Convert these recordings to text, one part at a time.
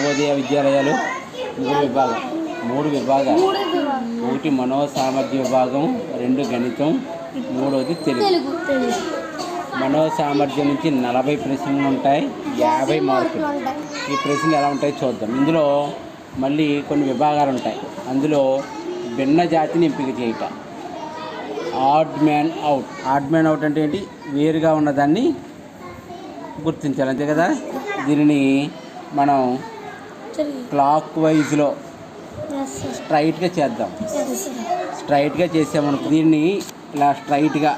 నవోదయ విద్యాలయాలు మూడు విభాగం మూడు విభాగాలు. ఒకటి మనో సామర్థ్య విభాగం రెండు గణితం మూడవది తెలుగు. మనో సామర్థ్యం నుంచి నలభై ప్రశ్నలు ఉంటాయి యాభై మార్కులు. ఈ ప్రశ్నలు ఎలా ఉంటాయో చూద్దాం. ఇందులో మళ్ళీ కొన్ని విభాగాలు ఉంటాయి. అందులో భిన్న జాతిని ఎంపిక చేయట. Odd man out. Odd man out అంటే ఏంటి? వేరుగా ఉన్నదాన్ని గుర్తించాలి. అంతే కదా? దీనిని మనం క్లాక్ వైజ్లో స్ట్రైట్గా చేద్దాం. స్ట్రైట్గా చేసామనుకో దీన్ని ఇలా స్ట్రైట్గా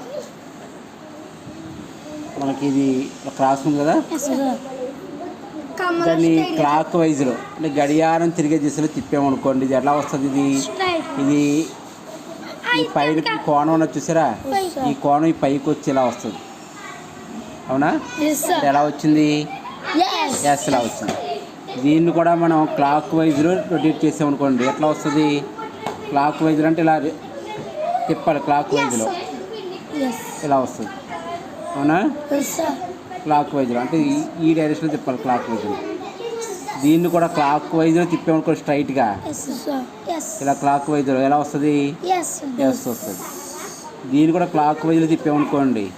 మనకి ఇది క్రాస్ ఉంది కదా? దాన్ని క్లాక్ వైజ్లో అంటే గడియారం తిరిగే దిశలో తిప్పామనుకోండి ఇది ఎలా వస్తుంది ఇది? ఇది ఈ పైన కోణం ఉన్నది చూసారా? ఈ కోణం ఈ పైకి వచ్చి ఇలా వస్తుంది. అవునా? ఎలా వచ్చింది? ఎస్ ఎస్ ఇలా వచ్చింది. దీన్ని కూడా మనం క్లాక్ వైజ్లో రొటేట్ చేసామనుకోండి ఎట్లా వస్తుంది? క్లాక్ వైజ్లో అంటే ఇలా తిప్పాలి క్లాక్ వైజ్లో. ఇలా వస్తుంది. అవునా? క్లాక్ వైజ్లో. అంటే ఈ- డైరెక్షన్లో తిప్పాలి క్లాక్ వైజ్లో. దీన్ని కూడా క్లాక్ వైజ్లో తిప్పామనుకో స్ట్రైట్గా. ఇలా క్లాక్ వైజ్లో. ఎలా వస్తుంది? ఎస్ వస్తుంది. దీన్ని కూడా క్లాక్ వైజ్లో తిప్పామనుకోండి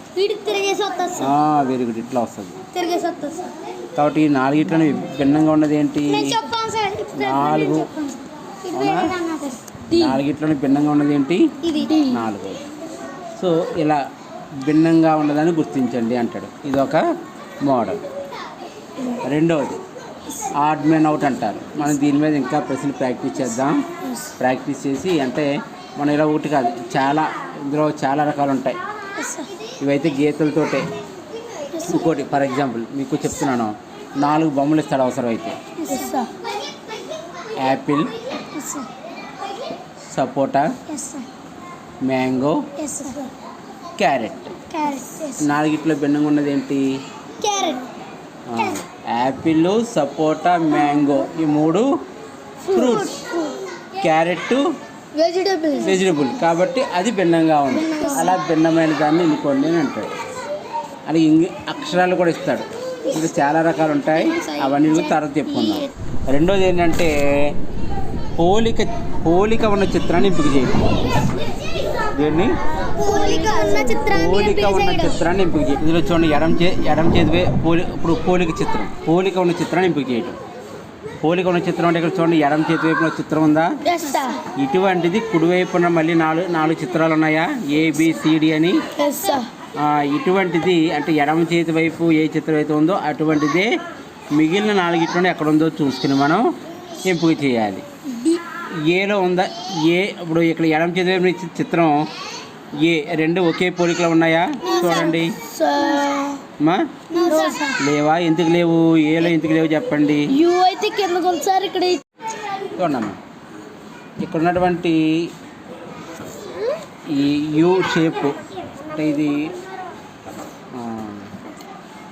వెరీ గుడ్ ఇట్లా వస్తుంది. కాబట్టి ఈ నాలుగిట్లని భిన్నంగా ఉన్నది ఏంటి? నాలుగు. నాలుగిట్లని భిన్నంగా ఉన్నది ఏంటి. నాలుగోది సో ఇలా భిన్నంగా ఉన్నదని గుర్తించండి అంటాడు. ఇది ఒక మోడల్. రెండవది ఆడ్ మ్యాన్ అవుట్ అంటారు. మనం దీని మీద ఇంకా ప్రశ్నలు ప్రాక్టీస్ చేద్దాం. ప్రాక్టీస్ చేసి అంటే మనం ఇలా ఒకటి కాదు చాలా ఇందులో చాలా రకాలు ఉంటాయి. ఇవైతే గీతలతోటే. ఇంకోటి ఫర్ ఎగ్జాంపుల్ మీకు చెప్తున్నాను. నాలుగు బొమ్మలు ఇస్తాడు అవసరం అయితే యాపిల్ సపోటా మ్యాంగో క్యారెట్ నాలుగిట్లో భిన్నంగా ఉన్నది ఏంటి యాపిల్ సపోటా మ్యాంగో ఈ మూడు ఫ్రూట్స్ క్యారెట్ వెజిటేబుల్స్ వెజిటబుల్ కాబట్టి అది భిన్నంగా ఉంది. అలా భిన్నమైన దాన్ని ఎన్నుకోండి అని అంటాడు అని ఇంగ్లీ అక్షరాలు కూడా ఇస్తాడు. ఇంకా చాలా రకాలు ఉంటాయి. అవన్నీ కూడా తర్వాత చెప్పుకుందాం. రెండోది ఏంటంటే పోలిక పోలిక ఉన్న చిత్రాన్ని ఎంపిక చేయడం దీన్ని? పోలిక ఉన్న చిత్రాన్ని ఎంపిక చేయడం. ఇందులో చూడండి ఎడం చే ఎడం చేతి పోలి ఇప్పుడు పోలిక చిత్రం. పోలిక ఉన్న చిత్రాన్ని ఎంపిక చేయడం. పోలిక ఉన్న చిత్రం అంటే ఇక్కడ చూడండి ఎడం చేతి వైపున చిత్రం ఉందా? ఇటువంటిది కుడివైపున మళ్ళీ నాలుగు నాలుగు చిత్రాలు ఉన్నాయా? ఏబిసిడి అని? ఇటువంటిది అంటే ఎడమ చేతి వైపు ఏ చిత్రం అయితే ఉందో అటువంటిదే మిగిలిన నాలుగిట్లో ఎక్కడ ఉందో చూసుకుని మనం ఎంపిక చేయాలి. ఏలో ఉందా? ఏ ఇప్పుడు ఇక్కడ ఎడమ చేతి వైపు చిత్రం ఏ రెండు ఒకే పోలికలు ఉన్నాయా? చూడండి. సార్ లేవా? ఎందుకు లేవు? ఏలో ఎందుకు లేవు చెప్పండి. ఇక్కడ చూడమ్మా ఇక్కడ ఉన్నటువంటి ఈ యూ షేప్ అంటే ఇది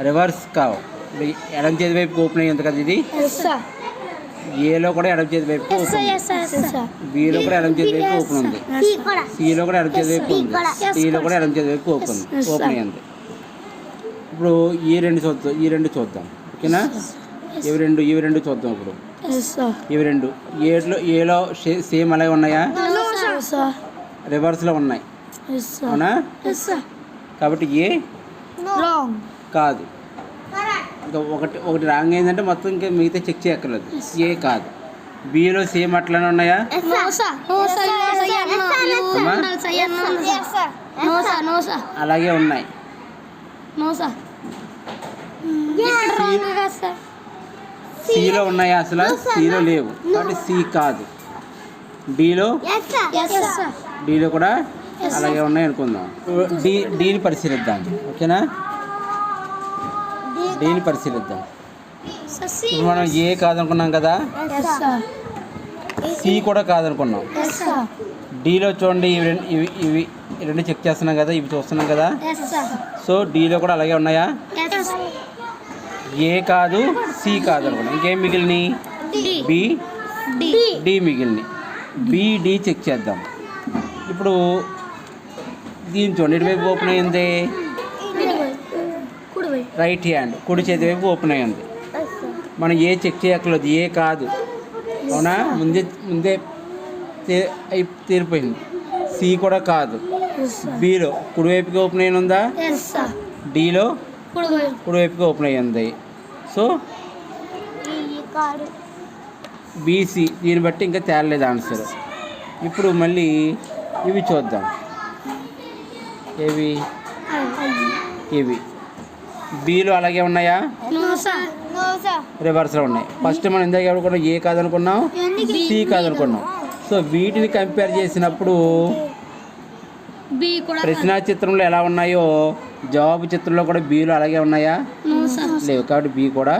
రివర్స్ కావు. ఇప్పుడు ఎడం చేతి వైపు ఓపెన్ అయ్యింది కదా ఇది? ఏలో కూడా ఎడం చేతి వైపు బిలో కూడా ఎడం చేతి వైపు ఓపెన్ ఉంది. సిలో కూడా. ఎడం చేతి వైపు ఉంది. సిలో కూడా ఎడం చేతి వైపు ఓపెన్. ఓపెన్ అయ్యింది ఇప్పుడు ఈ రెండు చూద్దాం ఈ రెండు చూద్దాం. ఓకేనా? ఇవి రెండు ఇవి రెండు చూద్దాం ఇప్పుడు. ఇవి రెండు. ఏలో ఏలో సేమ్ అలాగే ఉన్నాయా? నో సార్ సార్ రివర్స్లో ఉన్నాయి. అవునా? కాబట్టి ఏ? రాంగ్ కాదు ఇంకా ఒకటి ఒకటి రాంగ్ అయిందంటే మొత్తం ఇంకా మిగతా చెక్ చేయక్కర్లేదు ఏ కాదు బిలో సేమ్ అట్లానే ఉన్నాయా అలాగే ఉన్నాయి సిలో ఉన్నాయా అసలు సిలో లేవు కాబట్టి సి కాదు డిలో డిలో కూడా అలాగే ఉన్నాయి అనుకుందాం డి డీని పరిశీలిద్దాం ఓకేనా డీని పరిశీలిద్దాం? ఇప్పుడు మనం ఏ కాదనుకున్నాం కదా? సి కూడా కాదనుకున్నాం. డీలో చూడండి ఇవి రెండు ఇవి ఇవి రెండు చెక్ చేస్తున్నాం కదా ఇవి చూస్తున్నాం కదా. సో డీలో కూడా అలాగే ఉన్నాయా? ఏ కాదు సి కాదు అనుకున్నాం. ఇంకేం మిగిలినాయి డి. బి. డి. డి మిగిలినాయి బి డి చెక్ చేద్దాం. ఇప్పుడు దీని చూడండి ఇటువైపు ఓపెన్ అయింది. రైట్ హ్యాండ్ కుడి చేతి వైపు ఓపెన్ అయింది మనం ఏ చెక్ చేయక్కర్లేదు ఏ కాదు. అవునా? ముందే ముందే తీరిపోయింది. సి కూడా కాదు. బిలో కుడివైపుకి ఓపెన్ అయి ఉందా? డిలో కుడివైపుకి ఓపెన్ అయ్యి ఉంది. సో బీసీ దీన్ని బట్టి ఇంకా తేలలేదు ఆన్సర్ ఇప్పుడు మళ్ళీ ఇవి చూద్దాం. ఏవి? ఇవి. బీలు అలాగే ఉన్నాయా? నో సార్ నో సార్ రివర్స్లో ఉన్నాయి. ఫస్ట్ మనం ఇందాక ఎవరు కూడా ఏ కాదనుకున్నాం? సి కాదనుకున్నాం. సో వీటిని కంపేర్ చేసినప్పుడు ప్రశ్న చిత్రంలో ఎలా ఉన్నాయో జవాబు చిత్రంలో కూడా బీలు అలాగే ఉన్నాయా? నో సార్ లేవు కాబట్టి బి కూడా.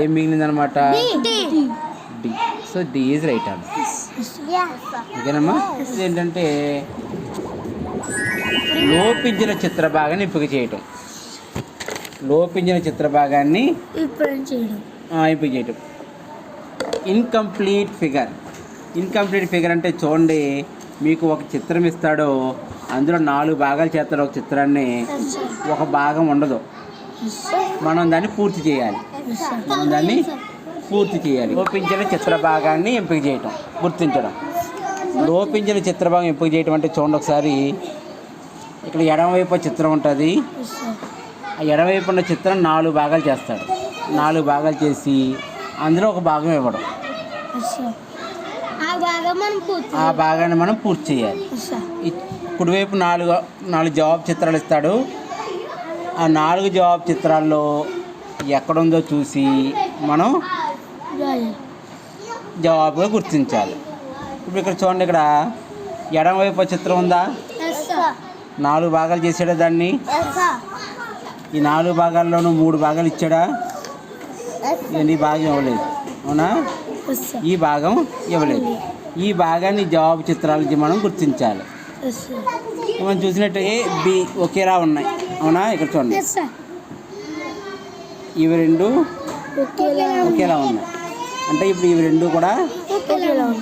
ఏం మిగిలిందనమాట? D. So D is right answer. ఓకేనమ్మా? ఇదేంటంటే లోపించిన చిత్ర భాగాన్ని ఎంపిక చేయటం. లోపించిన చిత్ర భాగాన్ని ఇప్పుడు చేయడం. ఆ, ఎంపిక చేయటం. ఇన్కంప్లీట్ ఫిగర్ ఇన్కంప్లీట్ ఫిగర్ అంటే చూడండి మీకు ఒక చిత్రం ఇస్తాడో అందులో నాలుగు భాగాలు చేస్తాడు ఒక చిత్రాన్ని ఒక భాగం ఉండదు. మనం దాన్ని పూర్తి చేయాలి. మనం దాన్ని పూర్తి చేయాలి. లోపించిన చిత్ర భాగాన్ని ఎంపిక చేయటం గుర్తించడం. లోపించిన చిత్ర భాగం ఎంపిక చేయటం అంటే చూడండి ఒకసారి ఇక్కడ ఎడమవైపు చిత్రం ఉంటుంది. ఆ ఎడమవైపు ఉన్న చిత్రం నాలుగు భాగాలు చేస్తాడు. నాలుగు భాగాలు చేసి అందులో ఒక భాగం ఇవ్వడం. ఆ భాగాన్ని మనం పూర్తి చేయాలి. కుడివైపు నాలుగు నాలుగు జవాబు చిత్రాలు ఇస్తాడు. ఆ నాలుగు జవాబు చిత్రాల్లో ఎక్కడుందో చూసి మనం జవాబుగా గుర్తించాలి. ఇప్పుడు ఇక్కడ చూడండి ఇక్కడ ఎడమవైపు చిత్రం ఉందా? నాలుగు భాగాలు చేసాడా దాన్ని. ఈ నాలుగు భాగాల్లోనూ మూడు భాగాలు ఇచ్చాడా? ఇవన్నీ ఈ భాగం ఇవ్వలేదు. అవునా? ఈ భాగం ఇవ్వలేదు. ఈ భాగాన్ని జవాబు చిత్రాల నుంచి మనం గుర్తించాలి. మనం చూసినట్టు ఏ బి ఒకేలా ఉన్నాయి. అవునా? ఇక్కడ చూడండి. ఇవి రెండు ఒకేలా ఉన్నాయి. అంటే ఇప్పుడు ఇవి రెండు కూడా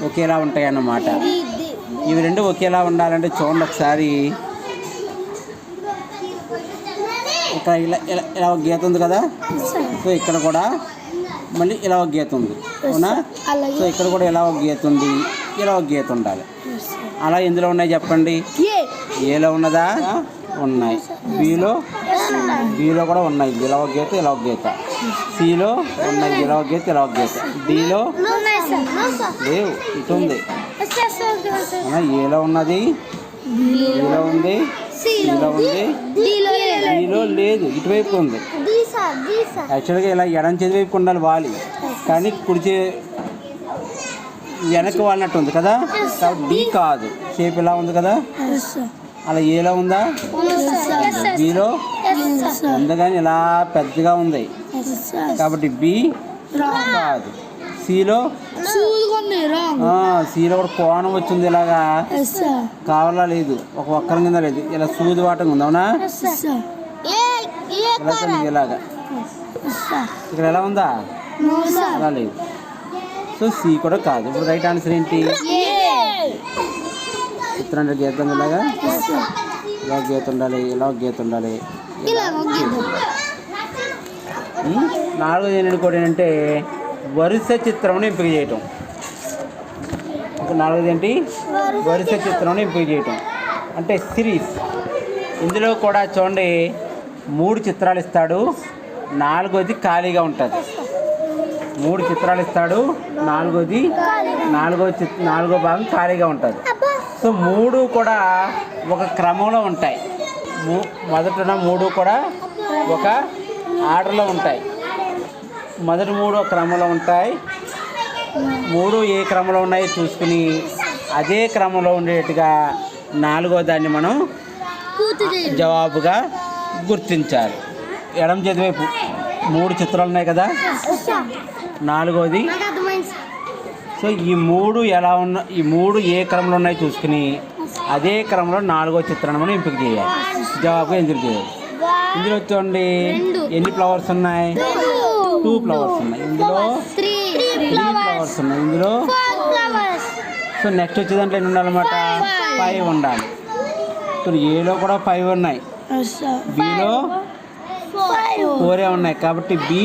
ఒకేలా ఉంటాయి అన్నమాట ఇవి రెండు ఒకేలా ఉండాలంటే చూడండి ఒకసారి. ఇక్కడ ఇలా ఇలా ఇలా ఒక గీత ఉంది కదా? సో ఇక్కడ కూడా మళ్ళీ ఇలా ఒక గీత ఉంది. అవునా. సో ఇక్కడ కూడా ఇలా ఒక గీత ఉంది. ఇలా ఒక గీత ఉండాలి. అలా ఎందులో ఉన్నాయి చెప్పండి? ఏలో ఉన్నదా? ఉన్నాయి. బిలో? బిలో కూడా ఉన్నాయి. ఇలా ఒక గీత ఇలా ఒక గీత. సిలో ఉన్నాయి. ఇలా ఒక గీత ఇలా ఒక గీత. డిలో? లేవు. ఇటు ఉంది? ఏలో ఉన్నది? ఏలో ఉంది? సిలో ఉంది. డిలో లేదు ఇటువైపు ఉంది. యాక్చువల్గా ఇలా ఎడం చేతి వైపు ఉండాలి వాలి కానీ కుడి చే వెనక్కి వాలినట్టు ఉంది కదా? డి కాదు. షేప్ ఇలా ఉంది కదా? అలా ఏలో ఉందా? బిలో ఉంది కానీ ఇలా పెద్దగా ఉంది. కాబట్టి బి కాదు. సిలో? సిలో కూడా కోణం వచ్చింది ఇలాగా. కావాలా లేదు? ఒక ఒక్కరి కింద లేదు. ఇలా సూది వాటం ఉంది అవునా? ఇలా చూడండి ఇలాగా. ఇక్కడ ఎలా ఉందా? అలా లేదు. సో సి కూడా కాదు. ఇప్పుడు రైట్ ఆన్సర్ ఏంటి? చిత్రం గీతం ఇలాగా ఇలా గీత ఉండాలి ఇలా గీత ఉండాలి నాలుగోది ఏంటంటే కూడా ఏంటంటే వరుస చిత్రంను ఎంపిక చేయటం. ఇంకా నాలుగోది ఏంటి? వరుస చిత్రంను ఎంపిక చేయటం. అంటే సిరీస్. ఇందులో కూడా చూడండి. మూడు చిత్రాలు ఇస్తాడు. నాలుగోది ఖాళీగా ఉంటుంది. మూడు చిత్రాలు ఇస్తాడు. నాలుగోది నాలుగో నాలుగో భాగం ఖాళీగా ఉంటుంది. సో మూడు కూడా ఒక క్రమంలో ఉంటాయి. మొదటన మూడు కూడా ఒక ఆర్డర్లో ఉంటాయి. మొదటి మూడు క్రమంలో ఉంటాయి. మూడు ఏ క్రమంలో ఉన్నాయో చూసుకుని అదే క్రమంలో ఉండేట్టుగా నాలుగో దాన్ని మనం జవాబుగా గుర్తించాలి ఎడం చేతి వైపు మూడు చిత్రాలు ఉన్నాయి కదా? నాలుగోది. సో ఈ మూడు ఎలా ఉన్న ఈ మూడు ఏ క్రమంలో ఉన్నాయో చూసుకుని అదే క్రమంలో నాలుగో చిత్రాన్ని మనం ఎంపిక చేయాలి. జవాబుగా ఎంపిక చేయాలి. ఇందులో చూడండి ఎన్ని ఫ్లవర్స్ ఉన్నాయి? టూ ఫ్లవర్స్ ఉన్నాయి. ఇందులో త్రీ ఫ్లవర్స్ ఉన్నాయి. ఇందులో సో నెక్స్ట్ వచ్చే దాంట్లో ఎన్ని ఉండాలన్నమాట? ఫైవ్ ఉండాలి. ఇప్పుడు ఏలో కూడా ఫైవ్ ఉన్నాయి. బిలో ఫోరే ఉన్నాయి. కాబట్టి బి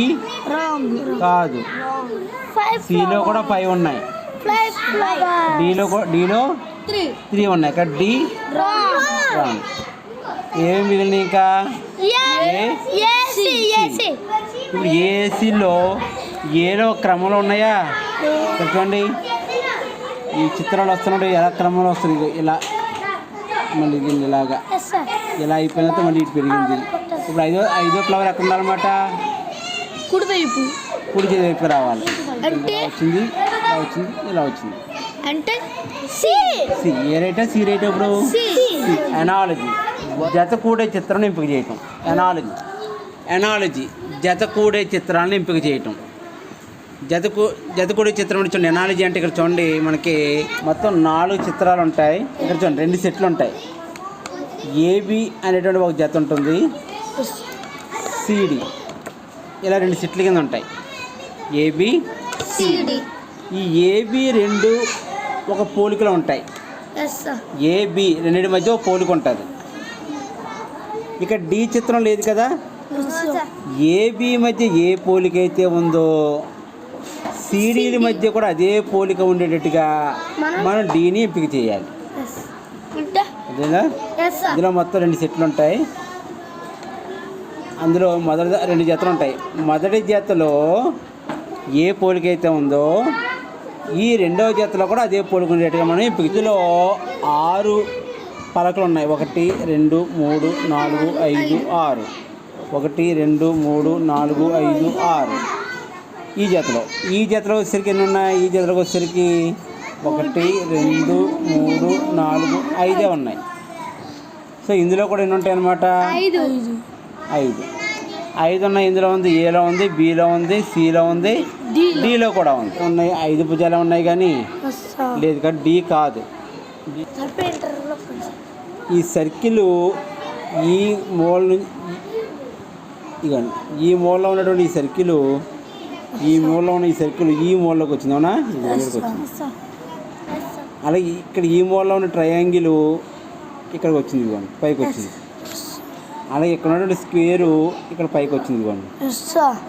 కాదు. సిలో కూడా ఫైవ్ ఉన్నాయి. డీలో డీలో త్రీ ఉన్నాయి. ఇక్కడ డి రాంగ్ ఏమి మిగిలినాయి ఇంకా? ఇప్పుడు ఏసీలో ఏలో క్రమంలో ఉన్నాయా? చూడండి. ఈ చిత్రాలు వస్తున్నప్పుడు ఎలా క్రమంలో వస్తుంది ఇలా మళ్ళీ దీన్ని ఇలాగా. ఇలా అయిపోయిన తర్వాత మళ్ళీ ఇటు పెరిగింది. ఇప్పుడు ఐదో ఐదో ఫ్లవర్ ఎక్కడ ఉండాలన్నమాట కుడి చేతి వైపు రావాలి. అంటే? వచ్చింది ఇలా వచ్చింది ఇలా వచ్చింది. అంటే సి. ఏ రైటా? సి రైట్ ఇప్పుడు ఎనాలజీ. జత కూడే చిత్రాన్ని ఎంపిక చేయటం. ఎనాలజీ. ఎనాలజీ. జత కూడే చిత్రాలను ఎంపిక చేయటం. జత కూ జత కూడే చిత్రం చూడండి. ఎనాలజీ అంటే ఇక్కడ చూడండి మనకి మొత్తం నాలుగు చిత్రాలు ఉంటాయి. ఇక్కడ చూడండి రెండు సెట్లు ఉంటాయి. ఏబి అనేటువంటి ఒక జత ఉంటుంది. సిడి ఇలా రెండు సెట్ల కింద ఉంటాయి. ఏబి సిడి ఈ ఏబి రెండు ఒక పోలికలో ఉంటాయి. ఏబి రెండింటి మధ్య ఒక పోలిక ఉంటుంది. ఇక డి చిత్రం లేదు కదా? ఏబి మధ్య ఏ పోలిక అయితే ఉందో సిడీల మధ్య కూడా అదే పోలిక ఉండేటట్టుగా మనం డీని ఎంపిక చేయాలి అంటే అదేనా ఎస్ సార్ ఇందులో మొత్తం రెండు సెట్లు ఉంటాయి. అందులో మొదటి రెండు జతలు ఉంటాయి. మొదటి జతలో ఏ పోలిక అయితే ఉందో ఈ రెండవ జతలో కూడా అదే పోలిక ఉండేట్టుగా మనం ఇందులో ఆరు పలకలు ఉన్నాయి. ఒకటి రెండు మూడు నాలుగు ఐదు ఆరు. ఒకటి రెండు మూడు నాలుగు ఐదు ఆరు. ఈ జతలో. ఈ జతలో వచ్చేసరికి ఎన్ని ఉన్నాయి? ఈ జతలోకి వచ్చేసరికి ఒకటి రెండు మూడు నాలుగు ఐదే ఉన్నాయి. సో ఇందులో కూడా ఎన్ని ఉంటాయి అన్నమాట? ఐదు. ఐదు. ఉన్నాయి. ఇందులో ఉంది ఏలో ఉంది బిలో ఉంది సిలో ఉంది డిలో. కూడా ఉంది. ఉన్నాయి. ఐదు భుజాలు ఉన్నాయి కానీ లేదు కానీ డి కాదు. ఈ సర్కిల్ ఈ మూల నుంచి ఇగోండి. ఈ మూలలో ఉన్నటువంటి ఈ సర్కిల్ ఈ మూలలో ఉన్న ఈ సర్కిల్ ఈ మూలలోకి వచ్చింది అవునా? ఈ మూలలోకి వచ్చింది. అలాగే ఇక్కడ ఈ మూలలో ఉన్న ట్రయాంగిల్ ఇక్కడికి వచ్చింది ఇదిగోండి పైకి వచ్చింది. అలాగే ఇక్కడ ఉన్నటువంటి స్క్వేరు ఇక్కడ పైకి వచ్చింది ఇదిగోండి. సార్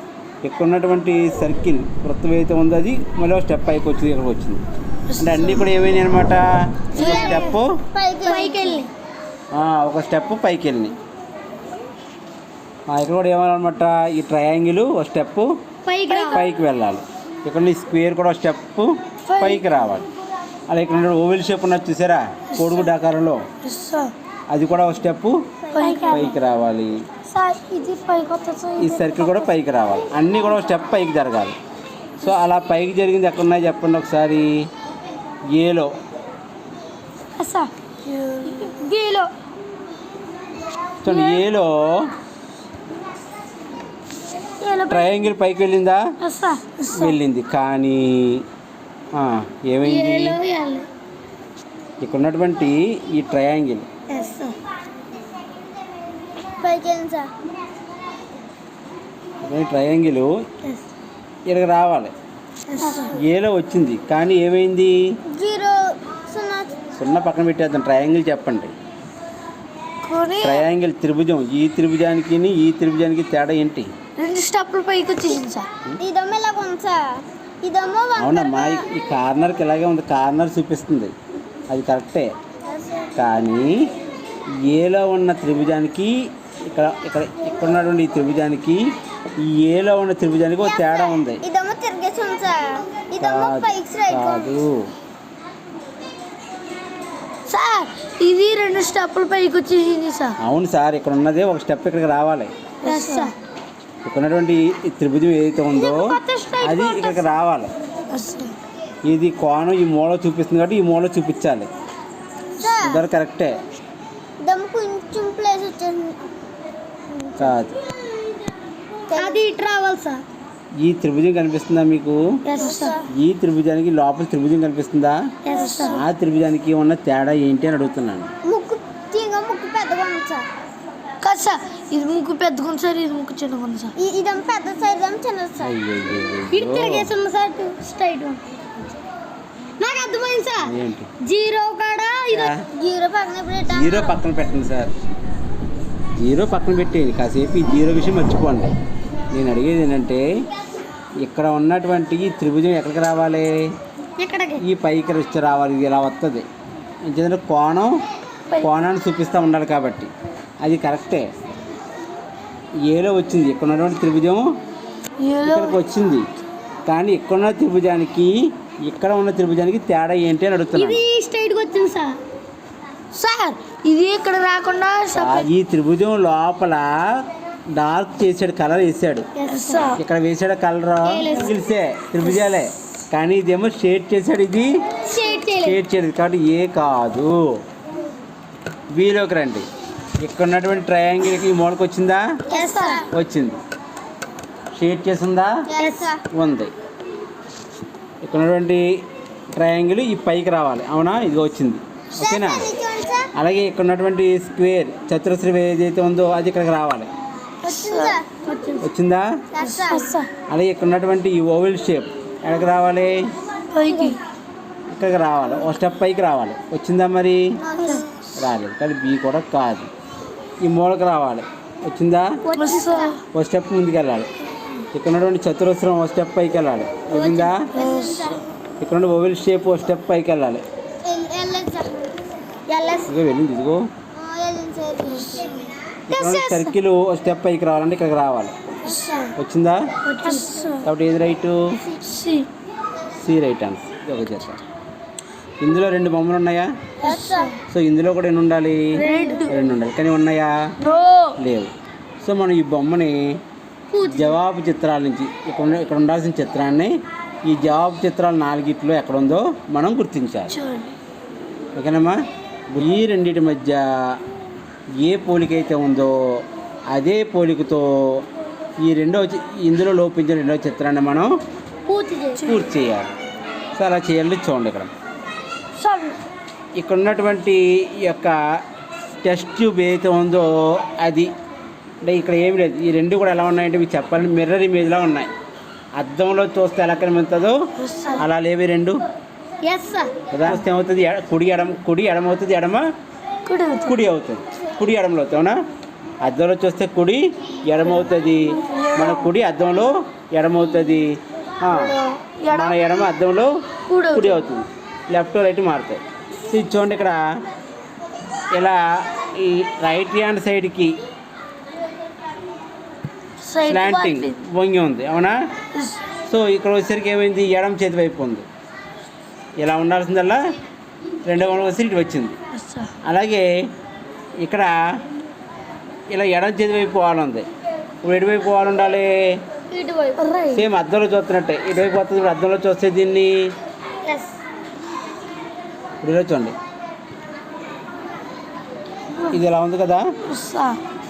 ఇక్కడ ఉన్నటువంటి సర్కిల్ వృత్తం ఏదైతే ఉందో అది మళ్ళీ ఒక స్టెప్ పైకి వచ్చింది ఇక్కడికి వచ్చింది. అంటే అన్నీ కూడా ఏమైనాయి అనమాట ఒక స్టెప్ ఒక స్టెప్ పైకి వెళ్ళినాయి ఇక్కడ కూడా ఏమన్నమాట ఈ ట్రయాంగిల్ ఒక స్టెప్ పైకి పైకి వెళ్ళాలి. ఇక్కడ ఈ స్క్వేర్ కూడా ఒక స్టెప్ పైకి రావాలి. అలా ఇక్కడ ఓవెల్ షేప్ ఉన్నది చూసారా? కోడిగుడ్డ ఆకారంలో అది కూడా ఒక స్టెప్ పైకి రావాలి. ఈ సర్కిల్ కూడా పైకి రావాలి. అన్నీ కూడా ఒక స్టెప్ పైకి జరగాలి. సో అలా పైకి జరిగింది ఎక్కడ ఉన్నాయి చెప్పండి ఒకసారి? ఏలో చూడండి ఏలో ట్రయాంగిల్ పైకి వెళ్ళిందా? వెళ్ళింది. కానీ ఏమైంది? ఇక్కడ ఉన్నటువంటి ఈ ట్రయాంగిల్ ట్రయాంగిల్ ఎస్ ఇక్కడికి రావాలి. ఏలో వచ్చింది? కానీ ఏమైంది? సున్నా. పక్కన పెట్టేద్దాం ట్రయాంగిల్ చెప్పండి. ట్రయాంగిల్ త్రిభుజం. ఈ త్రిభుజానికి ఈ త్రిభుజానికి తేడా ఏంటి? రెండు పైకి వచ్చేసింది సార్ ఇదమ్మ ఇలా ఉంది సార్ అవునమ్మా ఈ- ఈ కార్నర్కి ఇలాగే ఉంది. కార్నర్ చూపిస్తుంది. అది కరెక్టే. కానీ ఏలో ఉన్న త్రిభుజానికి ఇక్కడ ఇక్కడ ఇక్కడ ఉన్నటువంటి ఈ త్రిభుజానికి ఈ ఏలో ఉన్న త్రిభుజానికి ఒక తేడా ఉంది. ఇదమ్మో తిరిగేసి ఉంది సార్. ఇదమ్మో కాదు పైకి కాదు. సార్ ఇది రెండు స్టెప్పులు పైకి వచ్చేసింది సార్. అవును సార్ ఇక్కడ ఉన్నదే ఒక స్టెప్ ఇక్కడికి రావాలి. ఎస్ సార్ ఇక్కడ ఉన్నటువంటి ఈ త్రిభుజం ఏదైతే ఉందో అది ఇక్కడికి రావాలి. ఇది కోణం ఈ మూల చూపిస్తుంది కాబట్టి ఈ మూల చూపించాలి. ఇద్దరు కరెక్టే. కొంచెం ప్లేస్ కాదు. అది ఇటు రావాలి సార్. ఈ త్రిభుజం కనిపిస్తుందా మీకు? ఈ త్రిభుజానికి లోపల త్రిభుజం కనిపిస్తుందా? ఆ త్రిభుజానికి ఉన్న తేడా ఏంటి అని అడుగుతున్నాను ముక్కు తీగ ముక్కు పెద్దగా ఉంది సార్ కాదు సార్ ఇది ముక్కు పెద్దగా ఉంది సార్ ఇది ముక్కు చిన్నగా ఉంది సార్ ఇదమ్మ పెద్ద సైజ్ ఇదమ్మ చిన్నది సార్ ఇటు అయ్యయ్యయ్యో. తిరిగేసి ఉంది సార్ స్ట్రైట్ నాకు అర్థమైంది సార్ ఏంటి జీరో కాడ ఇది ఆ, జీరో పక్కన ఇప్పుడు జీరో పక్కన పెట్టండి సార్ జీరో పక్కన పెట్టేయండి కాసేపు ఈ జీరో విషయం మర్చిపోండి. నేను అడిగేది ఏంటంటే ఇక్కడ ఉన్నటువంటి ఈ త్రిభుజం ఎక్కడికి రావాలి? ఇక్కడికి ఈ పైకి వచ్చి రావాలి ఇది ఇలా వస్తుంది ఎందుకంటే కోణం కోణాన్ని చూపిస్తూ ఉండాలి కాబట్టి. అది కరెక్టే. ఏలో వచ్చింది? ఇక్కడ ఉన్నటువంటి త్రిభుజం ఇక్కడికి వచ్చింది. కానీ ఇక్కడ ఉన్న త్రిభుజానికి ఇక్కడ ఉన్న త్రిభుజానికి తేడా ఏంటి అని అడుగుతున్నాను. ఇది వచ్చింది సార్. సార్ ఇది ఇక్కడ రాకుండా ఈ త్రిభుజం లోపల డార్క్ చేసాడు కలర్ వేసాడు. ఇక్కడ వేసాడు కలర్ తెలిసే త్రిభుజాలే కానీ ఇదేమో షేడ్ చేశాడు ఇది. షేడ్ చేయలేదు. షేడ్ చేయలేదు. కాబట్టి ఏ కాదు. వీలోకి రండి. ఇక్కడ ఉన్నటువంటి ట్రయాంగిల్కి ఈ మూలకి వచ్చిందా? వచ్చింది. షేడ్ చేసిందా ఉంది? ఇక్కడ ఉన్నటువంటి ట్రయాంగిల్ ఈ పైకి రావాలి. అవునా? ఇది వచ్చింది. ఓకేనా? అలాగే ఇక్కడ ఉన్నటువంటి స్క్వేర్ చతురస్రం ఏదైతే ఉందో అది ఇక్కడికి రావాలి. వచ్చింది అలాగే ఇక్కడ ఉన్నటువంటి ఈ ఓవెల్ షేప్ ఎక్కడికి రావాలి? పైకి. ఇక్కడికి రావాలి. ఒక స్టెప్ పైకి రావాలి. వచ్చిందా మరి? రాలేదు. కానీ బి కూడా కాదు. ఈ మూలకి రావాలి. వచ్చిందా? ఒక స్టెప్ ముందుకు వెళ్ళాలి ఇక్కడ ఉన్నటువంటి చతురస్రం ఒక స్టెప్ పైకి వెళ్ళాలి వచ్చిందా ఇక్కడ ఉన్న ఓవెల్ షేప్ ఒక స్టెప్ పైకి వెళ్ళాలి ఇదిగో వెళ్ళింది ఇదిగో. సర్కిల్ ఒక స్టెప్ పైకి రావాలంటే ఇక్కడికి రావాలి. వచ్చిందా? కాబట్టి ఏది రైటు? సి. రైట్ ఇది ఒక చేత ఇందులో రెండు బొమ్మలు ఉన్నాయా? సో ఇందులో కూడా ఎన్ని ఉండాలి? రెండు. ఉండాలి. కానీ ఉన్నాయా? లేవు. సో మనం ఈ బొమ్మని జవాబు చిత్రాల నుంచి ఇక్కడ ఇక్కడ ఉండాల్సిన చిత్రాన్ని ఈ జవాబు చిత్రాలు నాలుగిట్లో ఎక్కడ ఉందో మనం గుర్తించాలి. ఓకేనమ్మా? ఈ రెండింటి మధ్య ఏ పోలిక అయితే ఉందో అదే పోలికతో ఈ రెండో ఇందులో లోపించిన రెండో చిత్రాన్ని మనం పూర్తి చేయాలి. సో అలా చేయాలి చూడండి ఇక్కడ. ఇక్కడ ఉన్నటువంటి ఈ యొక్క టెస్ట్ ట్యూబ్ ఏదైతే ఉందో అది అంటే ఇక్కడ ఏమి లేదు. ఈ రెండు కూడా ఎలా ఉన్నాయంటే ఇవి చెప్పాలంటే మిర్రర్ ఇమేజ్లా ఉన్నాయి. అద్దంలో చూస్తే ఎలా కనిపిస్తుందో అలా లేవి రెండు. చూస్తే ఏమవుతుంది? కుడి ఎడమ కుడి ఎడమ అవుతుంది ఎడమ? కుడి అవుతుంది. కుడి ఎడమలో అవుతుంది అవునా? అద్దంలో చూస్తే కుడి ఎడమ అవుతుంది. మన కుడి అద్దంలో ఎడమ అవుతుంది. ఆ, మన ఎడమ అద్దంలో కుడి అవుతుంది. లెఫ్ట్ రైట్ మారుతాయి. సో ఇది చూడండి ఇక్కడ. ఇలా ఈ రైట్ హ్యాండ్ సైడ్కి స్లాంటింగ్ వంగి ఉంది అవునా? సో ఇక్కడ వచ్చేసరికి ఏమైంది? ఎడమ చేతి వైపు ఉంది. ఇలా ఉండాల్సిందల్లా రెండో వందల వచ్చి ఇటు వచ్చింది. అలాగే ఇక్కడ ఇలా ఎడమ చేతి వైపు పోవాలి ఉంది. ఇప్పుడు ఎటువైపు పోవాలి ఉండాలి. సేమ్ అద్దంలో చూస్తున్నట్టే. ఇటువైపు వస్తుంది ఇప్పుడు అద్దంలో చూస్తే దీన్ని ఇప్పుడు చూడండి. ఇది ఎలా ఉంది కదా?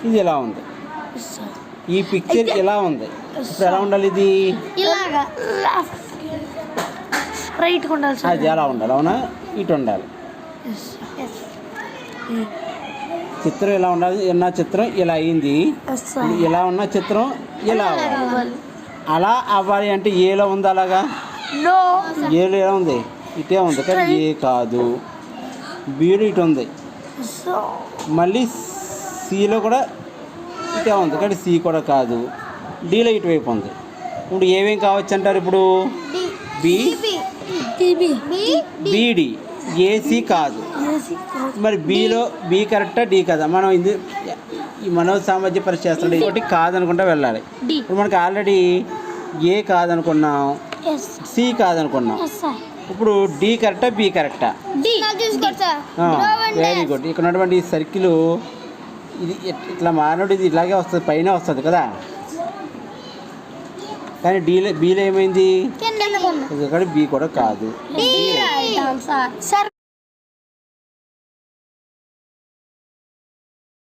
ఇది ఎలా ఉంది? ఈ పిక్చర్ ఎలా ఉంది? ఇప్పుడు ఎలా ఉండాలి ఇది? రైట్ ఉండాలి అది ఎలా ఉండాలి అవునా? ఇటు ఉండాలి. చిత్రం ఎలా ఉండాలి? ఉన్న చిత్రం ఇలా అయింది. ఇలా ఉన్న చిత్రం ఇలా అవ్వాలి. అలా అవ్వాలి అంటే ఏలో ఉంది అలాగా? నో ఏలో ఎలా ఉంది? ఇటే ఉంది కానీ ఏ కాదు. బీలో ఇటు ఉంది. మళ్ళీ సిలో కూడా ఇటే ఉంది కానీ సి కూడా కాదు. డీలో ఇటువైపు ఉంది. ఇప్పుడు ఏమేం కావచ్చు అంటారు ఇప్పుడు బి. బీడి ఏసీ కాదు. మరి బిలో బి కరెక్టా డి కదా? మనం ఇది ఈ మనో సామర్థ్య పరీక్ష చేస్తుంటే ఒకటి కాదనుకుంటా వెళ్ళాలి. ఇప్పుడు మనకి ఆల్రెడీ ఏ కాదనుకున్నాం? సి కాదనుకున్నాం. ఇప్పుడు డి కరెక్టా బి కరెక్టా వెరీ గుడ్ ఇక్కడ ఉన్నటువంటి సర్కిల్ ఇది ఇట్- ఇట్లా మారినప్పుడు ఇది ఇలాగే వస్తుంది పైన వస్తుంది కదా? కానీ డీలో బీలో ఏమైంది? ఇది బి కూడా కాదు. సార్